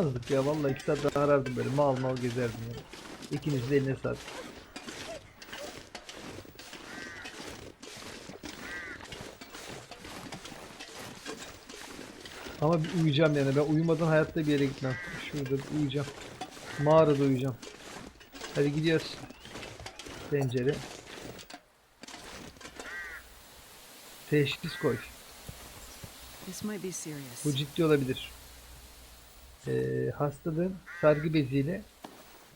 bulamazdık ya vallahi iki saat daha arardım böyle mal mal gezerdim ya. İkiniz de eline sağlık. Ama bir uyuyacağım yani ben uyumadan hayatta bir yere gitmem. Şurada bir uyuyacağım. Mağarada uyuyacağım. Hadi gidiyoruz. Pencere. Teşhis koy. Bu ciddi olabilir. Ee, hastalığın sargı beziyle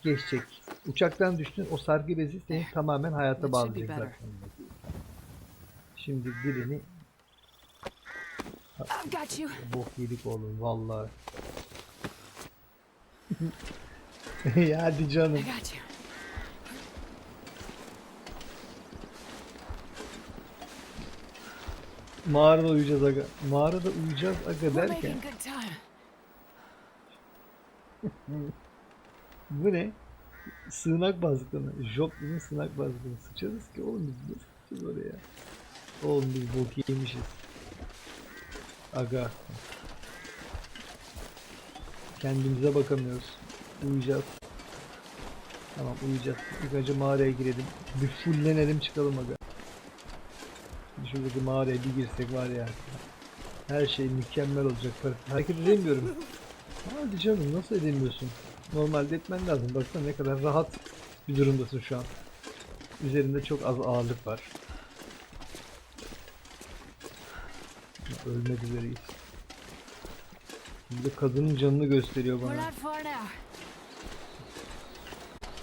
geçecek. Uçaktan düştün o sargı bezi seni tamamen hayata bağlayacak zaten. Şimdi birini bok yedik oğlum vallahi. ya hadi canım. Mağarada uyuyacağız aga. Mağarada uyuyacağız aga derken. Bu ne? Sığınak bazıklarına. Joplin'in sığınak bazıklarına. Sıçarız ki oğlum biz nasıl sıçacağız oraya? Oğlum biz bok yemişiz. Aga. Kendimize bakamıyoruz. Uyuyacağız. Tamam uyuyacağız. İlk önce mağaraya girelim. Bir fullenelim çıkalım aga. Şuradaki mağaraya bir girsek var ya. Her şey mükemmel olacak. Hareket edemiyorum. Hadi canım nasıl edemiyorsun? Normalde etmen lazım. Baksana ne kadar rahat bir durumdasın şu an. Üzerinde çok az ağırlık var. Ölmek üzereyiz. Şimdi kadının canını gösteriyor bana. not far now.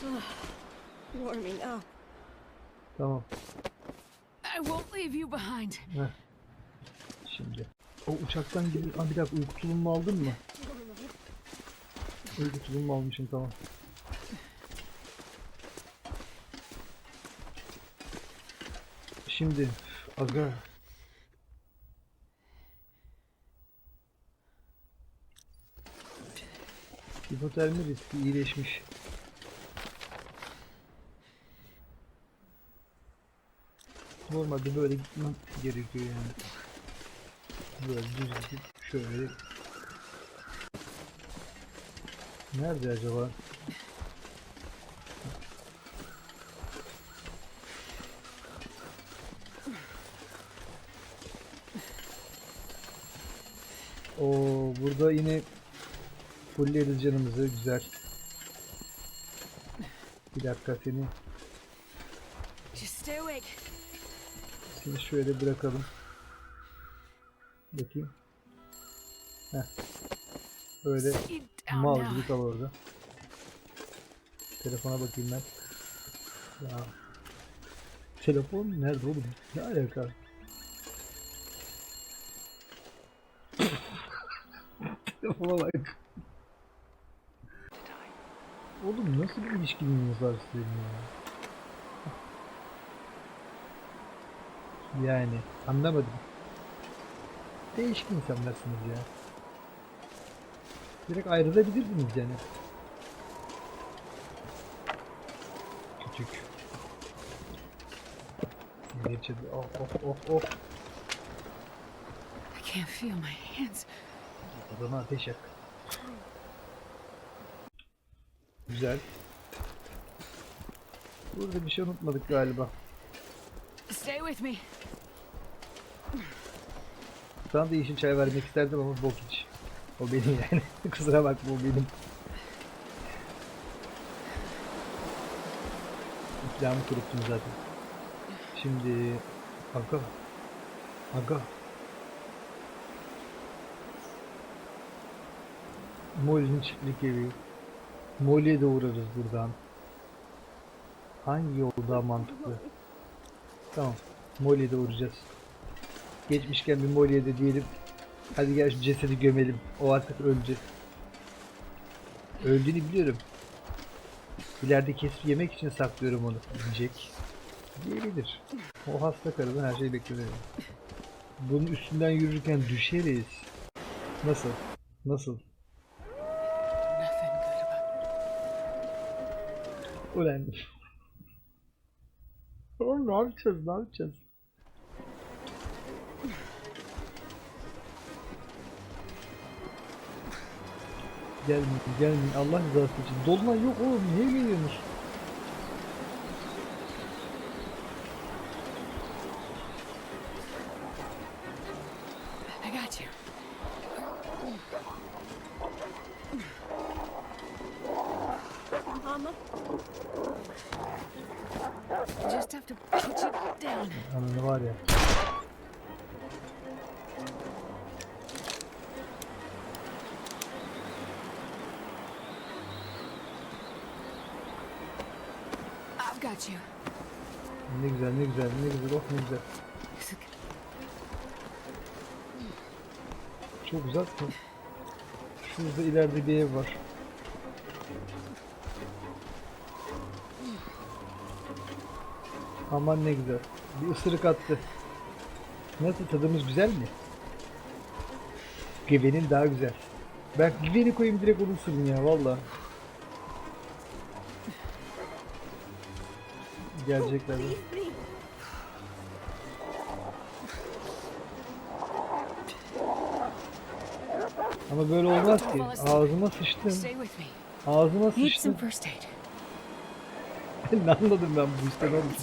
Warming up. Tamam. I won't leave you behind. Heh. Şimdi. O uçaktan geliyor. Aa, bir dakika uyku tulumu aldın mı? Uyku tulumu almışım tamam. Şimdi aga Hipotermi riski iyileşmiş. Normalde böyle gitmem gerekiyor yani. Böyle düz gidip şöyle. Nerede acaba? Oo burada yine fulleriz canımızı güzel. Bir dakika seni. Seni şöyle bırakalım. Bakayım. Heh. Böyle mal gibi kal orada. Telefona bakayım ben. Ya. Telefon nerede oğlum? Ne alaka? Telefona bak. Oğlum nasıl bir ilişkiniz var sizin ya? Yani anlamadım. Değişik insanlarsınız ya. Direkt ayrılabilirdiniz yani. Küçük. Geçirdi. Of of of of. I can't feel my hands. Adama ateş yak. Güzel. Burada bir şey unutmadık galiba. Stay with me. Sana da yeşil çay vermek isterdim ama bok iç. O benim yani. Kusura bakma o benim. İkramı kuruttum zaten. Şimdi... Aga. Aga. Molly'nin çiftlik evi. Molly'e de uğrarız buradan. Hangi yol daha mantıklı? Tamam. Molly'e de uğrayacağız. Geçmişken bir Molly'e de diyelim. Hadi gel şu cesedi gömelim. O artık öldü. Öldüğünü biliyorum. İleride kesip yemek için saklıyorum onu. Diyecek. Diyebilir. O hasta karıdan her şey beklenir. Bunun üstünden yürürken düşeriz. Nasıl? Nasıl? Ulan. Oğlum ne yapacağız? Ne yapacağız? Gelmeyin gelmeyin Allah rızası için. Dolunay yok oğlum niye geliyorsunuz? Got you. Ne güzel ne güzel ne güzel oh ne güzel. Çok güzel. Şurada ileride bir ev var. Aman ne güzel. Bir ısırık attı. Nasıl tadımız güzel mi? Güvenin daha güzel. Ben güveni koyayım direkt onu ısırın ya valla. Gelecekler. Ama böyle olmaz ki. Ağzıma me. Ağzıma aid. ne anladım ben bu işten oğlum?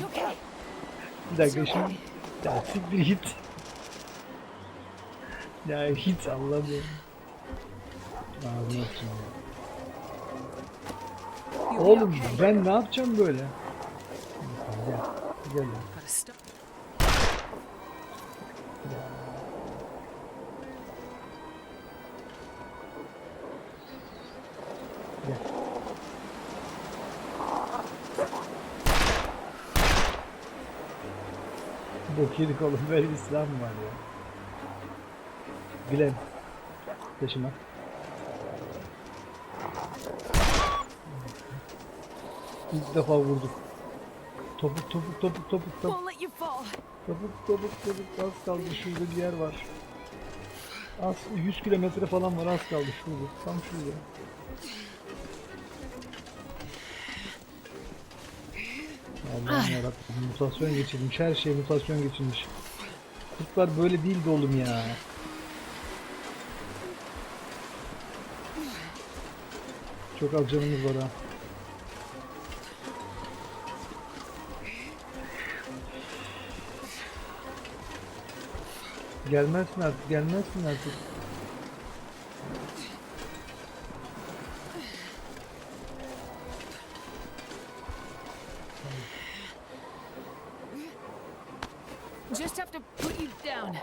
Bir dakika şimdi. Ya siktir git. Ya hiç anlamıyorum. Ağzıma be Oğlum ben ne yapacağım böyle? Gel. Gel. Bok yedik oğlum böyle bir silah mı var ya? Bilen. Taşıma. İlk defa vurduk. Topuk topuk topuk topuk topuk topuk topuk topuk az kaldı şurada bir yer var. Az 100 kilometre falan var az kaldı şurada tam şurada. Allah'ım yarabbim mutasyon geçirmiş her şey mutasyon geçirmiş. Kurtlar böyle değildi oğlum ya. Çok az canımız var ha. Gelmezsin artık, gelmezsin artık. Just have to put you down.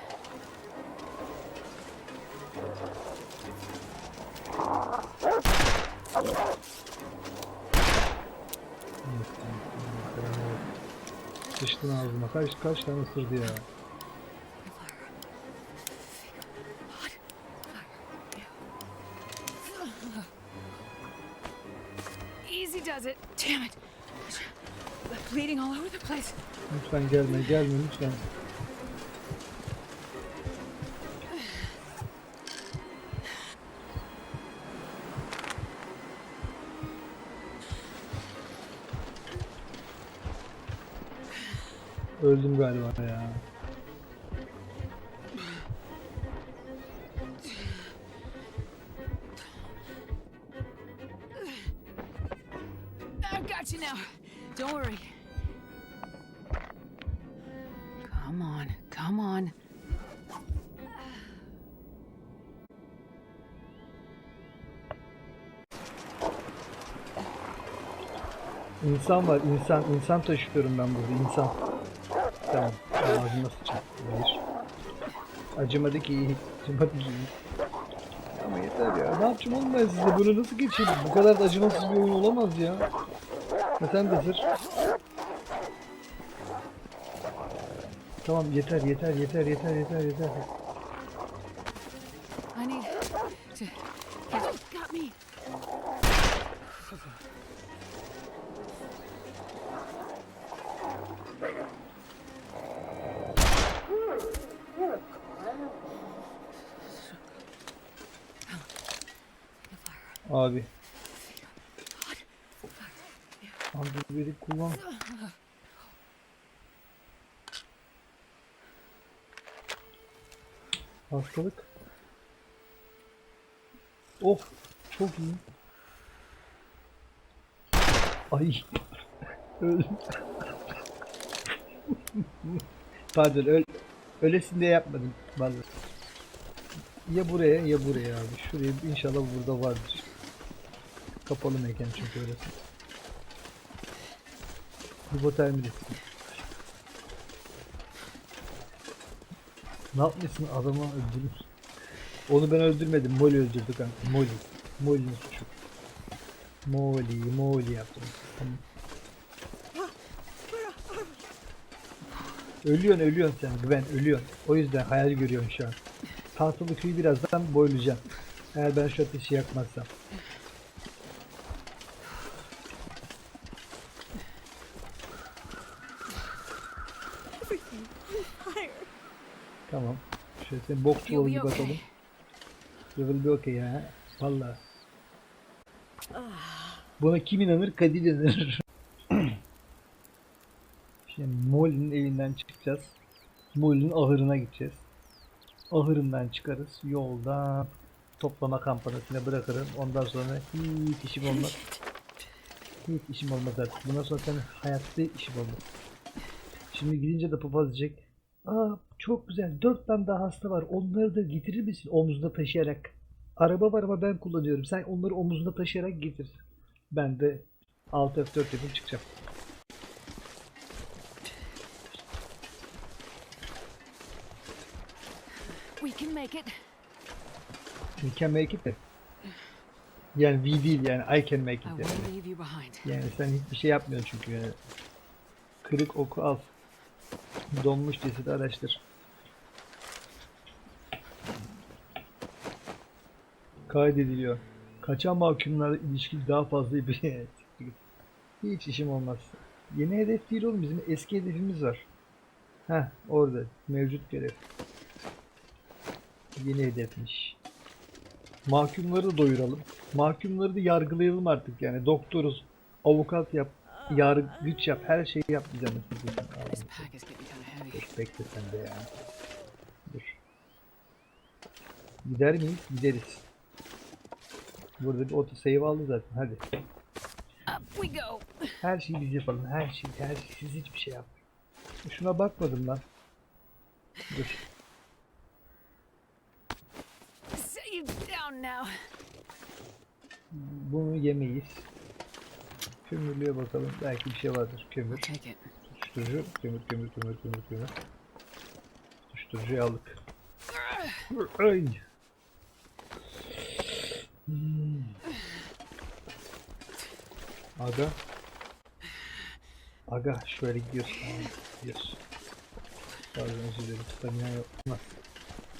Sıçtın ağzıma. Kaç kaç tane ısırdı ya. Lütfen gelme, gelme lütfen. Öldüm galiba ya. I've got you now. Don't worry. Come on, come on. İnsan var, insan. insan taşıyorum ben burada, insan. Tamam, ağzıma sıçan. Hayır. Acımadı ki iyi, acımadı ki iyi. Ama yeter ya, ne yapacağım oğlum ben size? Bunu nasıl geçeyim? Bu kadar da acımasız bir oyun olamaz ya. Sen de sır. Tamam yeter, yeter, yeter, yeter, yeter, yeter. I need to get got me. Abi. Antibiyotik kullan. Hastalık. Oh. Çok iyi. Ay. Öldüm. Pardon öl ölesin diye yapmadım. Vallahi. Ya buraya ya buraya abi. Şuraya inşallah burada vardır. Kapalı mekan çünkü orası. Hipotermi riski. Ne yapmışsın adamı öldürmüş. Onu ben öldürmedim. Molly öldürdü kanka. Molly. Molly'nin suçu. Molly, Molly yaptım. Tamam. Ölüyorsun ölüyorsun sen Gwen ölüyorsun. O yüzden hayal görüyorsun şu an. Tahtalı köyü birazdan boylayacağım. Eğer ben şu ateşi yakmazsam. Everything on fire. Tamam. Sen bok çuvalı gibi atalım. You will be okay ya. Valla. Buna kim inanır? Kadir inanır. Şimdi Molly'nin evinden çıkacağız. Molly'nin ahırına gideceğiz. Ahırından çıkarız. Yolda toplama kampanyasına bırakırım. Ondan sonra hiç işim olmaz. Hiç işim olmaz artık. Bundan sonra senin hayatta işim olmaz. Şimdi gidince de papaz diyecek. Aa çok güzel. Dört tane daha hasta var. Onları da getirir misin omzunda taşıyarak? Araba var ama ben kullanıyorum. Sen onları omzunda taşıyarak getir. Ben de alt F4 yapıp çıkacağım. We can make it. You can make it de. Yani we değil yani I can make it yani. Yani sen hiçbir şey yapmıyorsun çünkü yani. Kırık oku al. Donmuş cesedi araştır. Kaydediliyor. Kaçan mahkumlarla ilişki daha fazla bir Hiç işim olmaz. Yeni hedef değil oğlum bizim eski hedefimiz var. Heh orada mevcut görev. Yeni hedefmiş. Mahkumları doyuralım. Mahkumları da yargılayalım artık yani. Doktoruz, avukat yap, yargıç yap, her şeyi yap bize bekle sen de ya. Dur. Gider miyiz? Gideriz. Burada bir auto save aldı zaten. Hadi. Up we go. Her şeyi biz yapalım. Her şey, her şey. Siz hiçbir şey yapmayın. Şuna bakmadım lan. Dur. Bunu yemeyiz. Kömürlüğe bakalım. Belki bir şey vardır. Kömür. Tutuşturucu. Kömür, kömür, kömür, kömür, kömür. Tutuşturucuyu aldık. Ay. Hmm. Aga. Aga şöyle gidiyoruz. Tamam, gidiyoruz. Pardon özür dilerim. Stamina yok. Lan,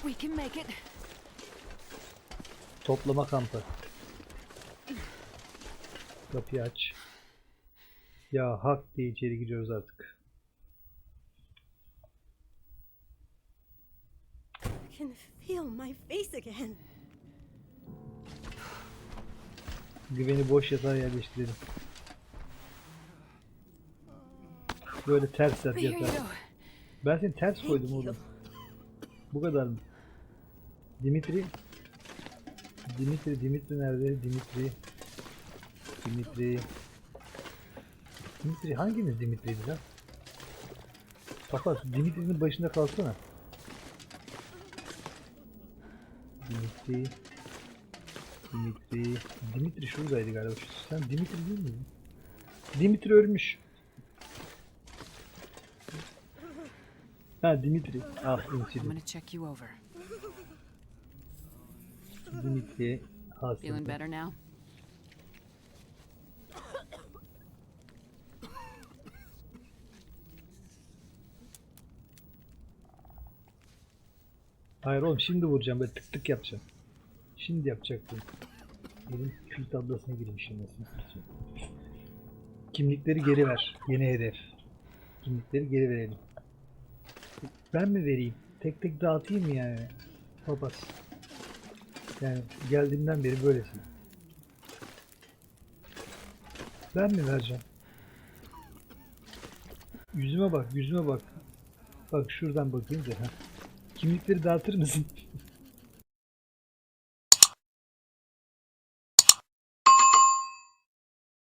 We can make it. Toplama kampı. Kapıyı aç. Ya hak diye içeri giriyoruz artık. I can feel my face again. Güveni boş yatağa yerleştirelim. Böyle ters yat Here you yatağa. go. Ben seni ters koydum you. oğlum. Bu kadar mı? Dimitri. Dimitri, Dimitri nerede? Dimitri. Dimitri. Dimitri hanginiz Dimitri'ydi lan? Papaz Dimitri'nin başında kalsana. Dimitri. Dimitri. Dimitri şuradaydı galiba. Sen Dimitri değil miydin? Dimitri ölmüş. Ha Dimitri. Ah over. Dimitri. Feeling Hastalık. better now? Hayır oğlum şimdi vuracağım böyle tık tık yapacağım. Şimdi yapacaktım. Elim kül tablasına girmişim nasıl. Kimlikleri geri ver. Yeni hedef. Kimlikleri geri verelim. Ben mi vereyim? Tek tek dağıtayım mı yani? Babas. Yani geldiğimden beri böylesin. Ben mi vereceğim? Yüzüme bak, yüzüme bak. Bak şuradan bakayım da. Kimlikleri dağıtır mısın?